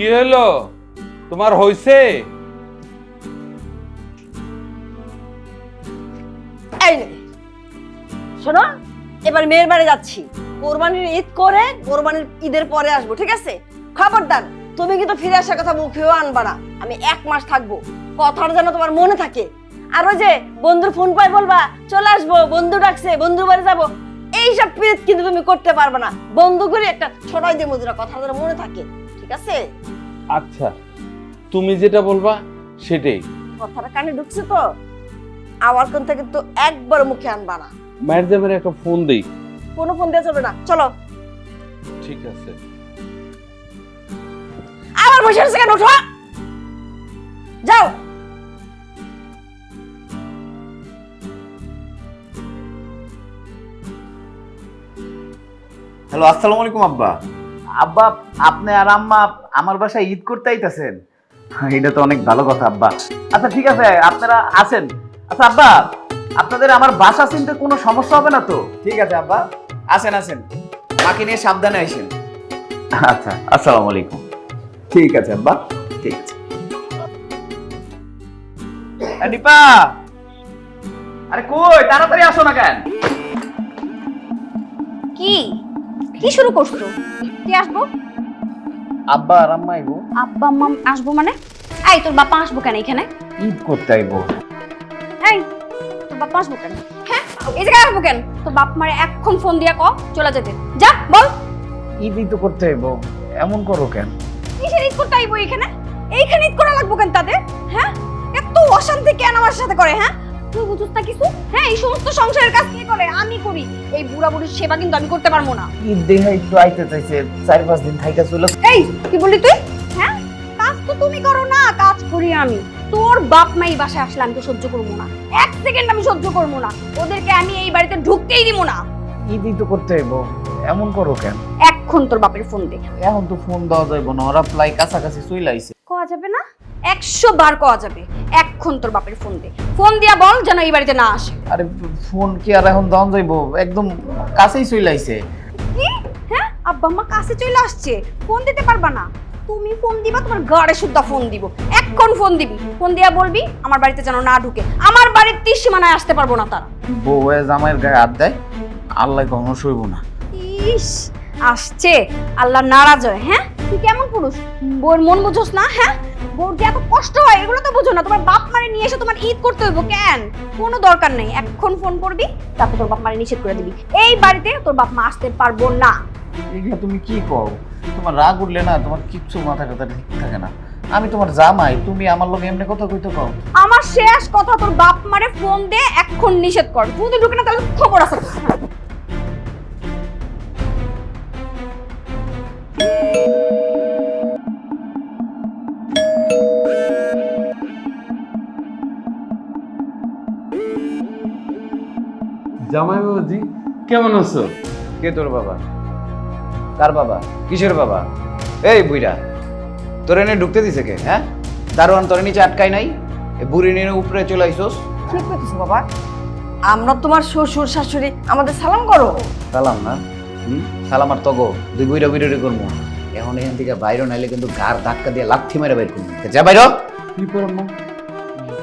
কি হলো তোমার হইছে? শোনো, এবার মেয়ের বাড়ি যাচ্ছি। কোরবানির ঈদ করে কোরবানির ঈদের পরে আসব, ঠিক আছে? খবরদার, তুমি কিন্তু ফিরে আসার কথা মুখেও আনবা না। আমি এক মাস থাকব, কথাটা যেন তোমার মনে থাকে। আর ওই যে বন্ধুর ফোন পাই বলবা, চলে আসব, বন্ধু ডাকছে, বন্ধুর বাড়ি যাব। এইসব পিরিত কিন্তু তুমি করতে পারবে না। বন্ধু করে একটা ছোটাই দিয়ে মুদ্রা কথা যেন মনে থাকে। ঠিক আছে? আচ্ছা তুমি যেটা বলবা সেটাই। কথাটা কানে ঢুকছে তো? আমার কোন থেকে তো একবার মুখে আনবা না। মায়ের দেবের একটা ফোন দেই। কোনো ফোন দিয়ে চলবে না চলো। ঠিক আছে। আবার বসে আছে কেন? ওঠো যাও। হ্যালো আসসালামু আলাইকুম আব্বা। আব্বা আপনি আর আম্মা আমার বাসায় ঈদ করতে আইতাছেন। এটা তো অনেক ভালো কথা আব্বা। আচ্ছা ঠিক আছে আপনারা আছেন। আচ্ছা আব্বা আপনাদের আমার বাসা চিনতে কোনো সমস্যা হবে না তো? ঠিক আছে আব্বা। আসেন আসেন মাকে নিয়ে সাবধানে আইসেন। আচ্ছা আসসালামু আলাইকুম। ঠিক আছে আব্বা। ঠিক আছে। দীপা! আরে কই তাড়াতাড়ি আসো না কেন? কি? কি শুরু করছ? কি আসব? আব্বা আর আম্মা আইবো। আব্বা আম্মা আসব মানে? এই তোর বাবা আসব কেন এখানে? ঈদ করতে আইবো? এই তোর বাবা আসব কেন? হ্যাঁ এই জায়গায় আসব কেন? তোর বাপ মারে এখন ফোন দিয়া ক চলে যেতে। যা বল। ঈদই তো করতে আইবো। এমন করো কেন? কিসের ঈদ করতে আইবো এখানে? এইখানে ঈদ করা লাগবো কেন তাদের? হ্যাঁ? এত অশান্তি কেন আমার সাথে করে হ্যাঁ? তুই বুঝুস না কিছু? হ্যাঁ এই সমস্ত সংসারের কাজ কে করে? আমি করি। এই বুড়া বুড়ির সেবা কিন্তু আমি করতে পারব না। ঈদ দেহে একটু আইতে চাইছে চার পাঁচ দিন থাইকা চলে এই কি বললি তুই? হ্যাঁ কাজ তো তুমি করো না কাজ করি আমি। তোর বাপ মা এই বাসায় আসলে আমি তো সহ্য করব না। এক সেকেন্ড আমি সহ্য করব না। ওদেরকে আমি এই বাড়িতে ঢুকতেই দিব না। ঈদই তো করতে আইবো এমন করো কেন? এখন তোর বাপের ফোন দে। এখন তো ফোন দেওয়া যাইবো না ওরা প্রায় কাছাকাছি চলে আইছে। কওয়া যাবে না? একশো বার কওয়া যাবে এখন তোর বাপের ফোন দে। ফোন দিয়া বল যেন এই বাড়িতে না আসে। আরে ফোন কি আর এখন দেওয়া যাইবো? একদম কাছেই চলে আইছে। কি? হ্যাঁ? আব্বা আম্মা কাছে চলে আসছে। ফোন দিতে পারবা না। তুমি ফোন দিবা তোমার গাড়ে সুদ্ধা ফোন দিব। এখন ফোন দিবি। ফোন দিয়া বলবি আমার বাড়িতে যেন না ঢুকে। আমার বাড়ির তীর সীমানায় আসতে পারব না তারা। বউ জামাইয়ের গায়ে হাত দেয় আল্লাহ কখনো সইব না। ইস! আসছে। আল্লাহ নারাজ হয় হ্যাঁ? তুই কেমন পুরুষ? বউর মন বুঝোস না হ্যাঁ? বউর যে এত কষ্ট হয়? এগুলো তো বুঝো না। তোমার বাপ মারে নিয়ে এসে তোমার ঈদ করতে হইব কেন? কোনো দরকার নেই। এখন ফোন করবি তারপর তোর বাপ মারে নিষেধ করে দিবি। এই বাড়িতে তোর বাপ মা আসতে পারব না। এগুলো তুমি কি কও? তোমার রাগ উঠলে না তোমার কিচ্ছু মাথা কথা ঠিক থাকে না। আমি তোমার জামাই তুমি আমার লোক এমনি কথা কইতে কও? আমার শেষ কথা তোর বাপ মারে ফোন দে এখন নিষেধ কর। যদি ঢুকে না তাহলে খবর আছে। কেমন আছো? কে তোর বাবা? কার বাবা? কিসের বাবা? এই বুইরা তোর এনে ঢুকতে দিছে কে হ্যাঁ? দারোয়ান তোর নিচে আটকাই নাই? এ বুড়ি নিয়ে উপরে চলে আইসোস। ঠিক করতেছো বাবা। আমরা তোমার শ্বশুর শাশুড়ি আমাদের সালাম করো। সালাম না? হুম? সালাম আর তগো দুই বুইরা বুইরা করব এখন এখান থেকে বাইরে নাইলে কিন্তু গার ধাক্কা দিয়ে লাথি মেরে বাইর করব যা বাইর। কি করমা?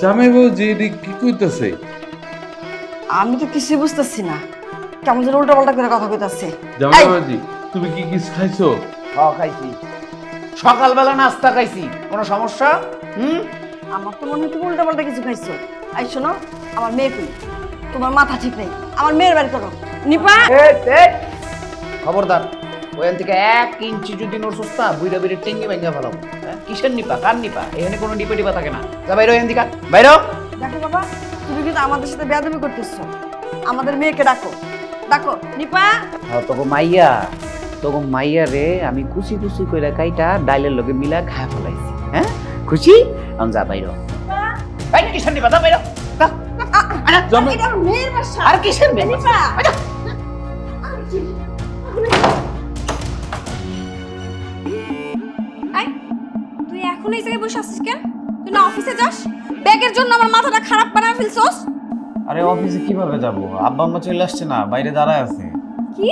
জামাই বাবাজি এটি কি কইতাছে? আমি তো কিছুই বুঝতেছি না। কেমন যেন উল্টা পাল্টা করে কথা কইতাছে। জামাই এই! বাবাজি তুমি কি কিছু খাইছো? হ খাইছি। সকালবেলা নাস্তা খাইছি। কোনো সমস্যা? হুম? আমার তো মনে হয় তুমি উল্টা পাল্টা কিছু খাইছো। আই শোনো আমার মেয়ে কই? তোমার মাথা ঠিক নেই। আমার মেয়ের বাড়ি করো। নিপা! খবরদার ওখান থেকে এক ইঞ্চি যদি নোর সস্তা বুইরা বুইরা টেঙ্গি ভেঙে ফেলাম হ্যাঁ? কিসের নিপা? কার নিপা? এখানে কোনো নিপে টিপা থাকে না। যা বাইরে এখান থেকে বাইরে! দেখো বাবা তুমি কিন্তু আমাদের সাথে বেয়াদবি করতেছো। আমাদের মেয়েকে ডাকো। ডাকো নিপা। হ্যাঁ তোকে মাইয়া তোকে মাইয়া রে আমি কুচি কুচি কইরা কাইটা ডাইলের লগে মিলা খায় ফেলাইছি হ্যাঁ? খুশি? আমি যা বাইরে কিসের নিপা? যা আর কিসের? নিপা। তুই এখন এই জায়গায় বসে আছিস কেন? তুই না অফিসে যাস? ব্যাগের জন্য আমার মাথাটা খারাপ বানায় ফেলছস? আরে অফিসে কীভাবে যাব? আব্বা আম্মা চলে আসছে না বাইরে দাঁড়ায় আছে। কি?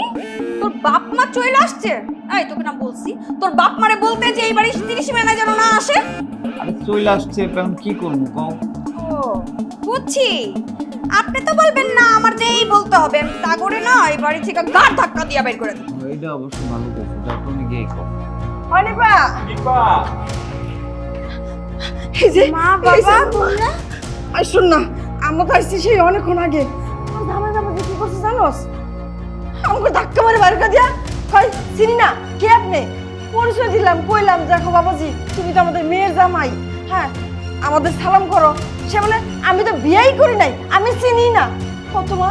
তোর বাপ মা চলে আসছে? এই তোকে না বলছি তোর বাপ মারে বলতে যে এই বাড়ির তিরিশ মেনা যেন না আসে? আরে চলে আসছে এখন কি করব কও? ও বুঝছি। আপনি তো বলবেন না আমার যে এই বলতে হবে আমি তা করে না এই বাড়ি থেকে গাড় ধাক্কা দিয়ে বের করে দিই এটা অবশ্য ভালো করছ যাও তুমি গিয়ে কও। হয় নিপা এই যে মা, বাবা, তোমরা আই শোন না। আমরা তো আসছি সেই অনেকক্ষণ আগে। আমার বাবা কি করছে জানোস? আমাকে ধাক্কা মারে বাইরে করে দিয়া। হয় চিনি না কে আপনি? পরিচয় দিলাম কইলাম দেখো বাবাজি তুমি তো আমাদের মেয়ের জামাই। হ্যাঁ আমাদের সালাম করো। সে বলে আমি তো বিয়েই করি নাই আমি চিনি না। কত মা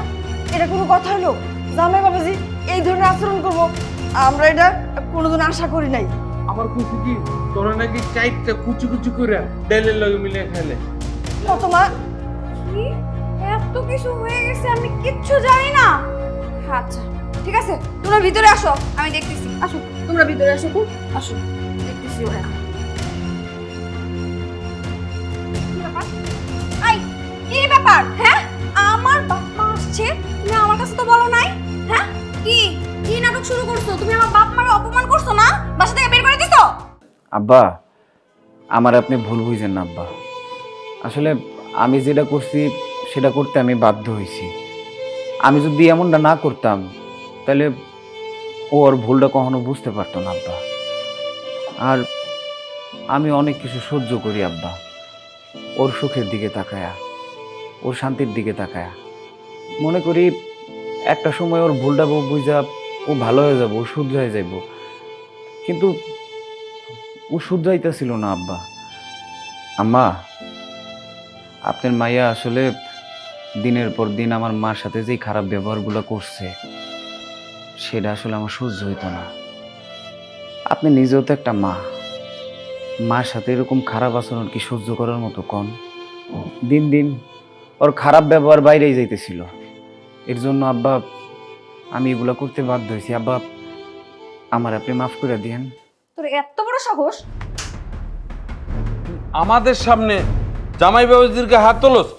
এটা কোনো কথা হলো? জামাই বাবাজি এই ধরনের আচরণ করব। আমরা এটা কোনোদিন আশা করি নাই। আমার খুশি কি তোরা নাকি চাইটটা কুচি কুচি করে ডাইলের লগে মিলে খাইলে? কত মা এত কিছু হয়ে গেছে, আমি কিচ্ছু জানি না। আচ্ছা ঠিক আছে, তোমরা ভিতরে আসো, আমি দেখতেছি। আসো, তোমরা ভিতরে আসো আসো, দেখতেছি ওরা। হ্যাঁ? আমার আসছে? তুমি আমার কাছে তো বলো নাই? হ্যাঁ? কি? শুরু করছ? তুমি আমার অপমান করছ না? থেকে বের করে আব্বা, আমার আপনি ভুল বুঝেন না, আব্বা। আসলে আমি যেটা করছি, সেটা করতে আমি বাধ্য হয়েছি। আমি যদি এমনটা না করতাম, তাহলে ও ওর ভুলটা কখনো বুঝতে পারতো না, আব্বা। আর আমি অনেক কিছু সহ্য করি, আব্বা। ওর সুখের দিকে তাকায়া, ওর শান্তির দিকে তাকায়া। মনে করি একটা সময় ওর ভুলটা বুঝা, ও ভালো হয়ে যাব, ও শুদ্ধ হয়ে যাইব। কিন্তু ও শুদ্ধ শুধরাইতেছিল না, আব্বা। আম্মা আপনার মাইয়া আসলে দিনের পর দিন আমার মার সাথে যেই খারাপ ব্যবহারগুলো করছে সেটা আসলে আমার সহ্য হইতো না। আপনি নিজেও তো একটা মা। মার সাথে এরকম খারাপ আচরণ কি সহ্য করার মতো কম? দিন দিন ওর খারাপ ব্যবহার বাইরেই যাইতেছিল। এর জন্য আব্বা আমি এগুলো করতে বাধ্য হয়েছি। আব্বা আমার আপনি মাফ করে দিয়েন। তোর এত বড় সাহস? আমাদের সামনে জামাই বাবুজিরকে হাত তোলস।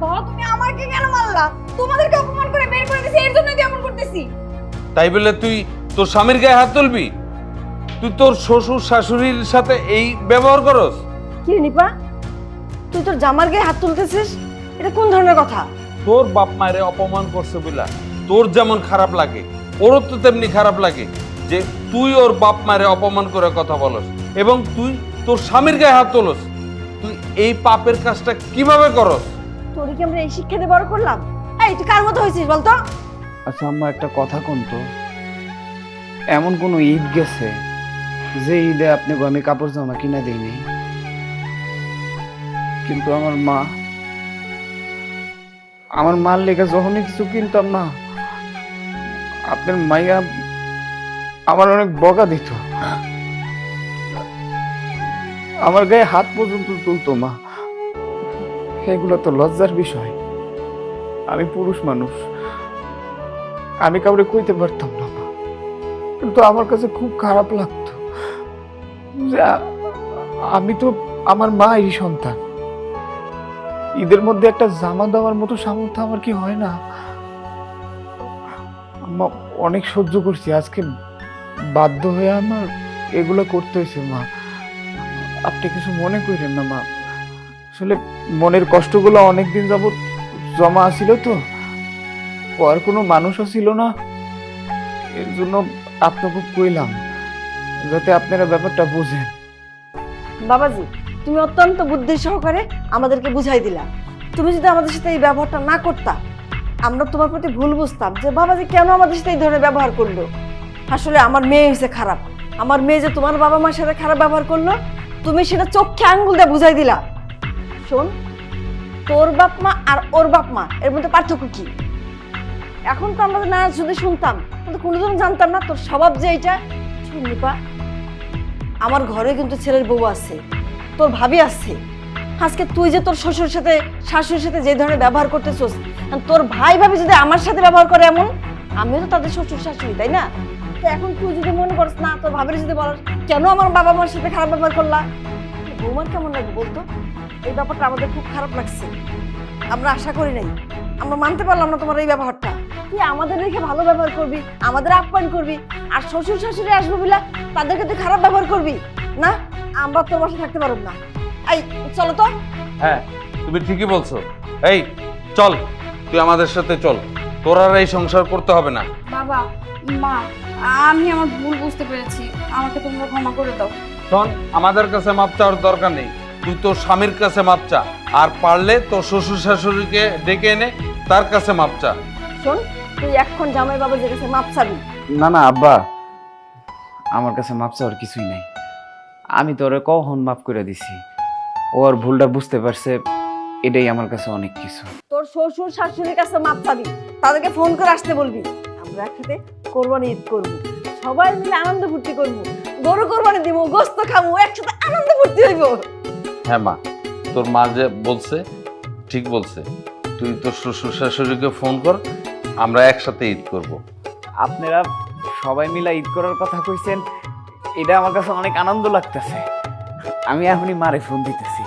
বাবা তুমি আমাকে কেন মারলা? তোমাদেরকে অপমান করে বের করে দিছি এর জন্যই তো এমন করতেছি। তাই বলে তুই তোর স্বামীর গায়ে হাত তুলবি? তুই তোর শ্বশুর শাশুড়ির সাথে এই ব্যবহার করস? কি রে নিপা? তুই তোর জামার গায়ে হাত তুলতেছিস? এটা কোন ধরনের কথা? তোর বাপ মায়ের অপমান করছে বলে তোর যেমন খারাপ লাগে ওরও তো তেমনি খারাপ লাগে যে তুই ওর বাপ মায়ের অপমান করে কথা বলস এবং তুই তোর স্বামীর গায়ে হাত তোলস। এই পাপের কাজটা কীভাবে করস তোর কি আমরা এই শিক্ষা দিয়ে বড় করলাম? এই তুই কার মতো হয়েছিস বলতো? আচ্ছা আম্মা একটা কথা কোন তো? এমন কোনো ঈদ গেছে যে ঈদে আপনাকে আমি কাপড় জামা কিনা দিইনি কিন্তু আমার মা আমার মার লেগে যখনই কিছু কিনতাম না আপনার মাইয়া আমার অনেক বকা দিত। আমার গায়ে হাত পর্যন্ত তুলতো মা। এগুলো তো লজ্জার বিষয়। আমি পুরুষ মানুষ। আমি কাউরে কইতে পারতাম না মা। কিন্তু আমার কাছে খুব খারাপ লাগতো আমি তো আমার মায়েরই সন্তান। ঈদের মধ্যে একটা জামা দেওয়ার মতো সামর্থ্য আমার কি হয় না? মা, অনেক সহ্য করছি। আজকে বাধ্য হয়ে আমার এগুলো করতে হয়েছে মা। আপনি কিছু মনে করেন না, মা। আসলে মনের কষ্টগুলো অনেকদিন যাবত জমা আছিল তো। আর কোনো মানুষও ছিল না। এর জন্য আপনাকে কইলাম, যাতে আপনারা ব্যাপারটা বুঝেন। বাবাজি, তুমি অত্যন্ত বুদ্ধি সহকারে আমাদেরকে বুঝাই দিলা। তুমি যদি আমাদের সাথে এই ব্যবহারটা না করতা, আমরা তোমার প্রতি ভুল বুঝতাম যে বাবাজি কেন আমাদের সাথে এই ধরনের ব্যবহার করল। আসলে আমার মেয়ে হয়েছে খারাপ। আমার মেয়ে যে তোমার বাবা মার সাথে খারাপ ব্যবহার করল তুমি সেটা চোখে আঙ্গুল দিয়ে বুঝাই দিলা। শোন, তোর বাপ মা আর ওর বাপ মা, এর মধ্যে পার্থক্য কি? এখন তো আমরা না যদি শুনতাম কিন্তু কোনোদিন জানতাম না তোর স্বভাব যে এটা শোন নিপা আমার ঘরে কিন্তু ছেলের বউ আছে, তোর ভাবি আছে। আজকে তুই যে তোর শ্বশুর সাথে, শাশুড়ির সাথে যে ধরনের ব্যবহার করতেছস তোর ভাই ভাবি যদি আমার সাথে ব্যবহার করে এমন, আমিও তো তাদের শ্বশুর শাশুড়ি, তাই না? তো এখন তুই যদি মনে করস না, তোর ভাবির যদি বলস কেন আমার বাবা মার সাথে খারাপ ব্যবহার করলা? বৌমার কেমন লাগবে বলতো? এই ব্যাপারটা আমাদের খুব খারাপ লাগছে। আমরা আশা করি নাই। আমরা মানতে পারলাম না তোমার এই ব্যবহারটা। তুই আমাদের রেখে ভালো ব্যবহার করবি আমাদের আপ্যায়ন করবি আর শ্বশুর শাশুড়ি আসবে বলে তাদেরকে তুই খারাপ ব্যবহার করবি না? আমরা তোর বাসায় থাকতে পারব না। এই চলো তো। হ্যাঁ তুমি ঠিকই বলছো। এই চল তুই আমাদের সাথে চল। তোর আর এই সংসার করতে হবে না। বাবা মা আমি আমার ভুল বুঝতে পেরেছি। আমাকে তোমরা ক্ষমা করে দাও। শোন আমাদের কাছে মাপ চাওয়ার দরকার নেই। তুই তোর স্বামীর কাছে মাপ চা। আর পারলে তোর শ্বশুর শাশুড়িকে ডেকে এনে তার কাছে মাপ চা। শোন তুই এখন জামাই বাবুজির কাছে মাপ চাবি। না না আব্বা আমার কাছে মাপ চাওয়ার কিছুই নাই। আমি তো ওরে কখন মাফ করে দিছি? ও আর ভুলটা বুঝতে পারছে এটাই আমার কাছে অনেক কিছু। তোর শ্বশুর শাশুড়ির কাছে মাপ চাবি। তাদেরকে ফোন করে আসতে বলবি। আমরা একসাথে কোরবানি ঈদ করব। সবাই মিলে আনন্দ ফুর্তি করব। গরু কোরবানি দিব গোস্ত খাব একসাথে আনন্দ ফুর্তি হইব। হ্যাঁ মা তোর মা যে বলছে ঠিক বলছে। তুই তোর শ্বশুর শাশুড়িকে ফোন কর আমরা একসাথে ঈদ করব। আপনারা সবাই মিলে ঈদ করার কথা কইছেন এটা আমার কাছে অনেক আনন্দ লাগতেছে। আমি এখনই মারে ফোন দিতেছি।